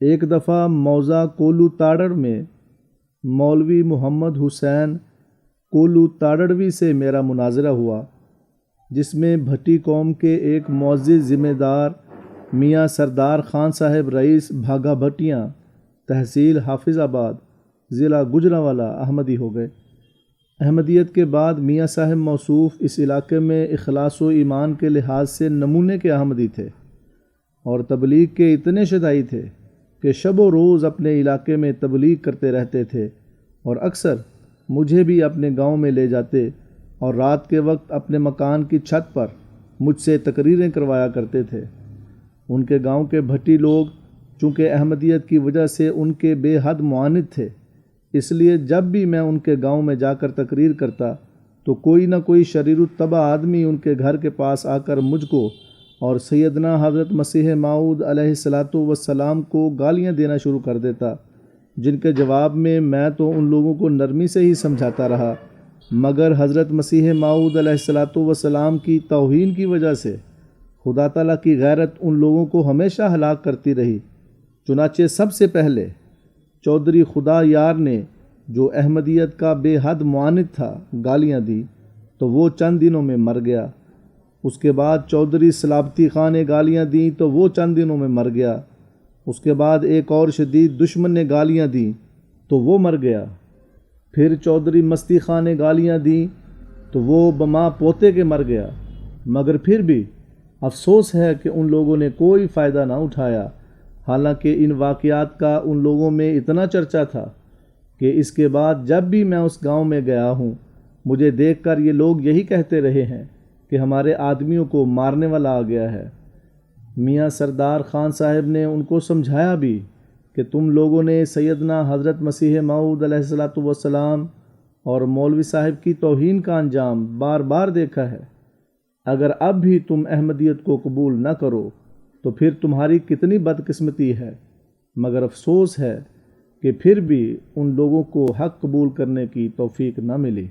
ایک دفعہ موضع کولو تاڑڑ میں مولوی محمد حسین کولو تاڑڑوی سے میرا مناظرہ ہوا، جس میں بھٹی قوم کے ایک معزز ذمہ دار میاں سردار خان صاحب رئیس بھاگا بھٹیاں تحصیل حافظ آباد ضلع گجرانوالہ احمدی ہو گئے۔ احمدیت کے بعد میاں صاحب موصوف اس علاقے میں اخلاص و ایمان کے لحاظ سے نمونے کے احمدی تھے اور تبلیغ کے اتنے شدائی تھے۔ کہ شب و روز اپنے علاقے میں تبلیغ کرتے رہتے تھے اور اکثر مجھے بھی اپنے گاؤں میں لے جاتے اور رات کے وقت اپنے مکان کی چھت پر مجھ سے تقریریں کروایا کرتے تھے۔ ان کے گاؤں کے بھٹی لوگ چونکہ احمدیت کی وجہ سے ان کے بے حد معاند تھے، اس لیے جب بھی میں ان کے گاؤں میں جا کر تقریر کرتا تو کوئی نہ کوئی شریر الطبع آدمی ان کے گھر کے پاس آ کر مجھ کو اور سیدنا حضرت مسیح معود علیہ السلاۃ وسلام کو گالیاں دینا شروع کر دیتا، جن کے جواب میں میں تو ان لوگوں کو نرمی سے ہی سمجھاتا رہا، مگر حضرت مسیح معود علیہ السلاۃ وسلام کی توہین کی وجہ سے خدا تعالیٰ کی غیرت ان لوگوں کو ہمیشہ ہلاک کرتی رہی۔ چنانچہ سب سے پہلے چودھری خدا یار نے جو احمدیت کا بے حد معاند تھا گالیاں دی، تو وہ چند دنوں میں مر گیا۔ اس کے بعد چودھری سلابتی خان نے گالیاں دیں تو وہ چند دنوں میں مر گیا۔ اس کے بعد ایک اور شدید دشمن نے گالیاں دیں تو وہ مر گیا۔ پھر چودھری مستی خان نے گالیاں دیں تو وہ بما پوتے کے مر گیا۔ مگر پھر بھی افسوس ہے کہ ان لوگوں نے کوئی فائدہ نہ اٹھایا۔ حالانکہ ان واقعات کا ان لوگوں میں اتنا چرچا تھا کہ اس کے بعد جب بھی میں اس گاؤں میں گیا ہوں، مجھے دیکھ کر یہ لوگ یہی کہتے رہے ہیں۔ کہ ہمارے آدمیوں کو مارنے والا آ گیا ہے۔ میاں سردار خان صاحب نے ان کو سمجھایا بھی کہ تم لوگوں نے سیدنا حضرت مسیح معود علیہ السلاۃ والسلام اور مولوی صاحب کی توہین کا انجام بار بار دیکھا ہے۔ اگر اب بھی تم احمدیت کو قبول نہ کرو تو پھر تمہاری کتنی بدقسمتی ہے۔ مگر افسوس ہے کہ پھر بھی ان لوگوں کو حق قبول کرنے کی توفیق نہ ملی۔